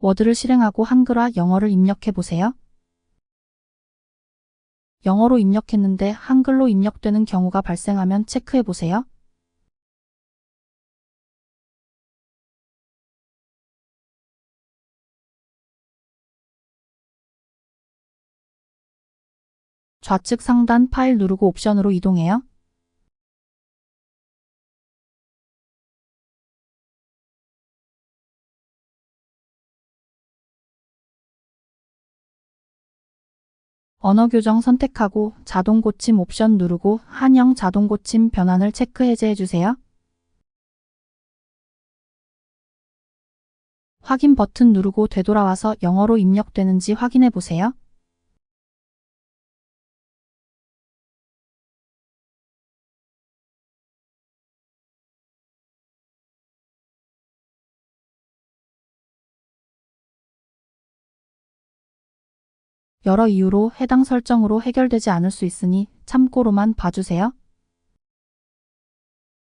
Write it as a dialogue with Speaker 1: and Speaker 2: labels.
Speaker 1: 워드를 실행하고 한글화 영어를 입력해 보세요. 영어로 입력했는데 한글로 입력되는 경우가 발생하면 체크해 보세요. 좌측 상단 파일 누르고 옵션으로 이동해요. 언어 교정 선택하고 자동 고침 옵션 누르고 한영 자동 고침 변환을 체크 해제해 주세요. 확인 버튼 누르고 되돌아와서 영어로 입력되는지 확인해 보세요. 여러 이유로 해당 설정으로 해결되지 않을 수 있으니 참고로만 봐주세요.